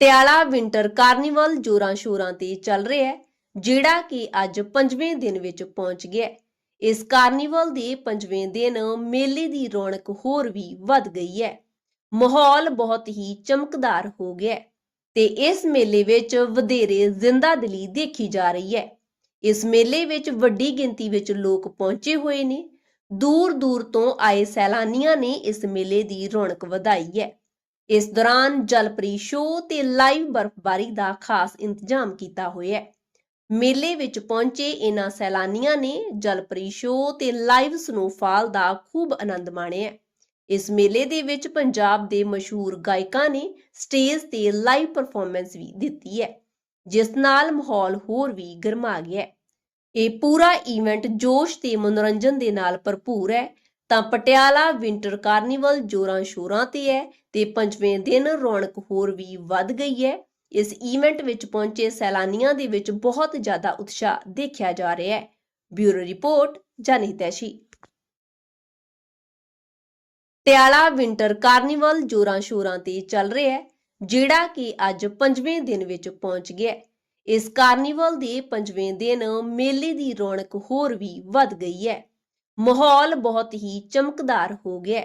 Patiala winter carnival ਜੋਰਾਂ ਸ਼ੋਰਾਂ ਤੇ ਚੱਲ ਰਿਹਾ ਹੈ, ਜਿਹੜਾ ਕਿ ਅੱਜ ਪੰਜਵੇਂ ਦਿਨ ਵਿੱਚ ਪਹੁੰਚ ਗਿਆ ਹੈ। ਇਸ ਕਾਰਨੀਵਲ ਦੇ ਪੰਜਵੇਂ ਦਿਨ ਮੇਲੇ ਦੀ ਰੌਣਕ ਹੋਰ ਵੀ ਵੱਧ ਗਈ ਹੈ। ਮਾਹੌਲ ਬਹੁਤ ਹੀ ਚਮਕਦਾਰ ਹੋ ਗਿਆ ਤੇ ਇਸ ਮੇਲੇ ਵਿੱਚ ਵਧੇਰੇ ਜ਼ਿੰਦਾ ਜ਼ਿੰਦਾਦਿਲੀ ਦੇਖੀ ਜਾ ਰਹੀ ਹੈ। ਇਸ ਮੇਲੇ ਵਿੱਚ ਵੱਡੀ ਗਿਣਤੀ ਵਿੱਚ ਲੋਕ ਪਹੁੰਚੇ ਹੋਏ ਨੇ। ਦੂਰ ਦੂਰ ਤੋਂ ਆਏ ਸੈਲਾਨੀਆਂ ਨੇ ਇਸ ਮੇਲੇ ਦੀ ਰੌਣਕ ਵਧਾਈ ਹੈ। ਇਸ ਦੌਰਾਨ ਜਲਪਰੀ ਸ਼ੋਅ ਤੇ ਲਾਈਵ ਬਰਫ਼ਬਾਰੀ ਦਾ ਖਾਸ ਇੰਤਜ਼ਾਮ ਕੀਤਾ ਹੋਇਆ ਹੈ। ਮੇਲੇ ਵਿੱਚ ਪਹੁੰਚੇ ਇਨ੍ਹਾਂ ਸੈਲਾਨੀਆਂ ਨੇ ਜਲਪਰੀ ਸ਼ੋਅ ਤੇ ਲਾਈਵ ਸਨੋਫਾਲ ਦਾ ਖੂਬ ਆਨੰਦ ਮਾਣਿਆ ਇਸ ਮੇਲੇ ਦੇ ਵਿੱਚ ਪੰਜਾਬ ਦੇ ਮਸ਼ਹੂਰ ਗਾਇਕਾਂ ਨੇ ਸਟੇਜ ਤੇ ਲਾਈਵ ਪਰਫਾਰਮੈਂਸ ਵੀ ਦਿੱਤੀ ਹੈ, ਜਿਸ ਨਾਲ ਮਾਹੌਲ ਹੋਰ ਵੀ ਗਰਮਾ ਗਿਆ ਇਹ ਪੂਰਾ ਇਵੈਂਟ ਜੋਸ਼ ਤੇ ਮਨੋਰੰਜਨ ਦੇ ਨਾਲ ਭਰਪੂਰ ਹੈ ਤਾਂ ਪਟਿਆਲਾ ਵਿੰਟਰ ਕਾਰਨੀਵਲ ਜੋਰਾਂ ਸ਼ੋਰਾਂ ਤੇ ਹੈ ਤੇ ਪੰਜਵੇਂ ਦਿਨ ਰੌਣਕ ਹੋਰ ਵੀ ਵੱਧ ਗਈ ਹੈ। ਇਸ ਇਵੈਂਟ ਵਿੱਚ ਪਹੁੰਚੇ ਸੈਲਾਨੀਆਂ ਦੇ ਵਿੱਚ ਬਹੁਤ ਜ਼ਿਆਦਾ ਉਤਸ਼ਾਹ ਦੇਖਿਆ ਜਾ ਰਿਹਾ ਹੈ। Bureau report Janhiteshi Patiala winter carnival ਜੋਰਾਂ ਸ਼ੋਰਾਂ ਤੇ ਚੱਲ ਰਿਹਾ ਹੈ, ਜਿਹੜਾ ਕਿ ਅੱਜ ਪੰਜਵੇਂ ਦਿਨ ਵਿੱਚ ਪਹੁੰਚ ਗਿਆ ਇਸ ਕਾਰਨੀਵਲ ਦੇ ਪੰਜਵੇਂ ਦਿਨ ਮੇਲੇ ਦੀ ਰੌਣਕ ਹੋਰ ਵੀ ਵੱਧ ਗਈ ਹੈ। ਮਾਹੌਲ ਬਹੁਤ ਹੀ ਚਮਕਦਾਰ ਹੋ ਗਿਆ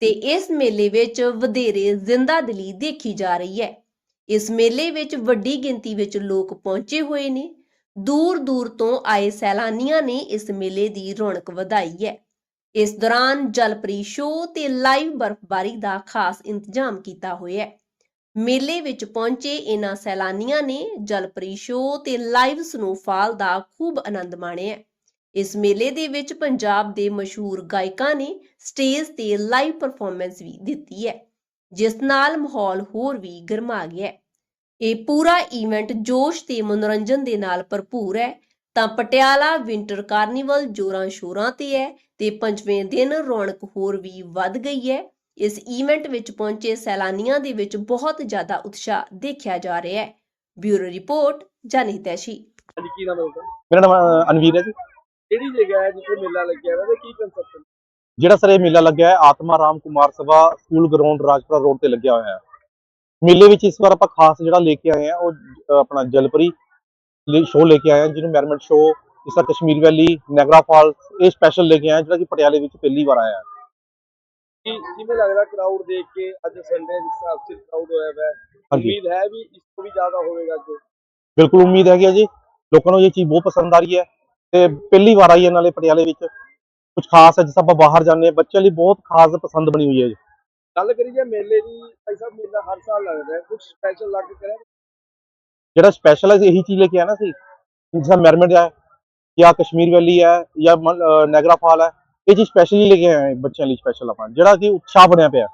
ਤੇ ਇਸ ਮੇਲੇ ਵਿੱਚ ਵਧੇਰੇ ਜ਼ਿੰਦਾ ਜ਼ਿੰਦਾਦਿਲੀ ਦੇਖੀ ਜਾ ਰਹੀ ਹੈ। ਇਸ ਮੇਲੇ ਵਿੱਚ ਵੱਡੀ ਗਿਣਤੀ ਵਿੱਚ ਲੋਕ ਪਹੁੰਚੇ ਹੋਏ ਨੇ। ਦੂਰ ਦੂਰ ਤੋਂ ਆਏ ਸੈਲਾਨੀਆਂ ਨੇ ਇਸ ਮੇਲੇ ਦੀ ਰੌਣਕ ਵਧਾਈ ਹੈ। ਇਸ ਦੌਰਾਨ ਜਲਪਰੀ ਸ਼ੋਅ ਤੇ ਲਾਈਵ ਬਰਫ਼ਬਾਰੀ ਦਾ ਖਾਸ ਇੰਤਜ਼ਾਮ ਕੀਤਾ ਹੋਇਆ ਹੈ। ਮੇਲੇ ਵਿੱਚ ਪਹੁੰਚੇ ਇਹਨਾਂ ਸੈਲਾਨੀਆਂ ਨੇ ਜਲਪਰੀ ਸ਼ੋਅ ਤੇ ਲਾਈਵ ਸਨੋਫਾਲ ਦਾ ਖੂਬ ਆਨੰਦ ਮਾਣਿਆ ਇਸ ਮੇਲੇ ਦੇ ਵਿੱਚ ਪੰਜਾਬ ਦੇ ਮਸ਼ਹੂਰ ਗਾਇਕਾਂ ਨੇ ਸਟੇਜ ਤੇ ਲਾਈਵ ਪਰਫਾਰਮੈਂਸ ਵੀ ਦਿੱਤੀ ਹੈ ਜਿਸ ਨਾਲ ਮਾਹੌਲ ਹੋਰ ਵੀ ਗਰਮਾ ਗਿਆ ਹੈ। ਇਹ ਪੂਰਾ ਇਵੈਂਟ ਜੋਸ਼ ਤੇ ਮਨੋਰੰਜਨ ਦੇ ਨਾਲ ਭਰਪੂਰ ਹੈ। ਤਾਂ ਪਟਿਆਲਾ ਵਿੰਟਰ ਕਾਰਨੀਵਲ ਜੋਰਾਂ ਸ਼ੋਰਾਂ ਤੇ ਹੈ ਤੇ ਪੰਜਵੇਂ ਦਿਨ ਰੌਣਕ ਹੋਰ ਵੀ ਵੱਧ ਗਈ ਹੈ। ਇਸ ਇਵੈਂਟ ਵਿੱਚ ਪਹੁੰਚੇ ਸੈਲਾਨੀਆਂ ਦੇ ਵਿੱਚ ਬਹੁਤ ਜ਼ਿਆਦਾ ਉਤਸ਼ਾਹ ਦੇਖਿਆ ਜਾ ਰਿਹਾ ਹੈ। ਬਿਊਰੋ ਰਿਪੋਰਟ ਜਨਹਿਤੈਸ਼ੀ ਹਾਂਜੀ ਕੀ ਨਾਮ ਹੈ ਉਹਦਾ ਮੇਰਾ ਨਾਮ ਅਨਵੀਰ ਹੈ ਜੀ। ਕਿਹੜੀ ਜਗ੍ਹਾ ਹੈ ਜਿੱਥੇ ਮੇਲਾ ਲੱਗਿਆ ਹੋਇਆ ਤੇ ਕੀ ਕਨਸੈਪਟ ਹੈ? ਜਿਹੜਾ ਸਰ ਇਹ ਮੇਲਾ ਲੱਗਿਆ ਹੈ Atma Ram Kumar Sabha school ground Rajpura road ਤੇ ਲੱਗਿਆ ਹੋਇਆ ਹੈ। ਮੇਲੇ ਵਿੱਚ ਇਸ ਵਾਰ ਆਪਾਂ ਖਾਸ ਜਿਹੜਾ ਲੈ ਕੇ ਆਏ ਆ ਉਹ ਆਪਣਾ ਜਲਪਰੀ ਸ਼ੋਅ ਲੈ ਕੇ ਆਏ ਆ ਜਿਹਨੂੰ ਮੈਰਮੈਂਟ ਸ਼ੋਅ ਇਸ ਤਰ੍ਹਾਂ ਕਸ਼ਮੀਰ ਵੈਲੀ ਨੈਗਰਾ ਫਾਲਸ ਇਹ ਸਪੈਸ਼ਲ ਲੈ ਕੇ ਆਏ ਜਿਹੜਾ ਕਿ ਪਟਿਆਲੇ ਵਿੱਚ ਪਹਿਲੀ ਵਾਰ ਆਇਆ ਹੈ। ਕੀ ਕਿਵੇਂ ਲੱਗਦਾ ਕਰਾਊਡ ਦੇਖ ਕੇ ਅੱਜ ਸੰਡੇ ਜਿਸ ਹਿਸਾਬ ਕਰਾਊਡ ਹੋਇਆ ਹੈ ਉਮੀਦ ਹੈ ਵੀ ਇਸ ਤੋਂ ਵੀ ਜ਼ਿਆਦਾ ਹੋਵੇਗਾ ਅੱਗੇ। ਬਿਲਕੁਲ ਉਮੀਦ ਹੈਗੀ ਹੈ ਜੀ। ਲੋਕਾਂ ਨੂੰ ਇਹ ਚੀਜ਼ ਬਹੁਤ ਪਸੰਦ ਆ ਰਹੀ ਹੈ। ਤੇ ਪਹਿਲੀ ਵਾਰ ਆਈ ਹੈ ਨਾਲੇ ਪਟਿਆਲੇ ਵਿੱਚ। ਕੁਝ ਖਾਸ ਹੈ ਜਿਸ ਆਪਾਂ ਬਾਹਰ ਜਾਂਦੇ ਹਾਂ। ਬੱਚਿਆਂ ਲਈ ਬਹੁਤ ਖਾਸ ਪਸੰਦ ਬਣੀ ਹੋਈ ਹੈ ਜੀ। ਗੱਲ ਕਰੀਏ ਮੇਲੇ ਦੀ ਭਾਈ ਸਾਹਿਬ ਮੇਲਾ ਹਰ ਸਾਲ ਲੱਗਦਾ ਹੈ। ਕੁਝ ਸਪੈਸ਼ਲ ਲੱਗ ਕੇ ਕਰਿਆ ਜਿਹੜਾ ਸਪੈਸ਼ਲ ਹੈ ਇਹੀ ਚੀਜ਼ ਲੈ ਕੇ ਨਾ ਸੀ ਜਿਸ ਤਰ੍ਹਾਂ ਮੈਰਮੈਂਟ ਹੈ ਜਾਂ ਕਸ਼ਮੀਰ ਵੈਲੀ ਹੈ ਜਾਂ ਨੈਗਰਾ ਫਾਲ ਹੈ ਇਹ ਚੀਜ਼ ਸਪੈਸ਼ਲੀ ਲੈ ਕੇ ਆਏ ਬੱਚਿਆਂ ਲਈ ਸਪੈਸ਼ਲ ਆਪਾਂ। ਜਿਹੜਾ ਕਿ ਉਤਸ਼ਾਹ ਬਣਿਆ ਪਿਆ।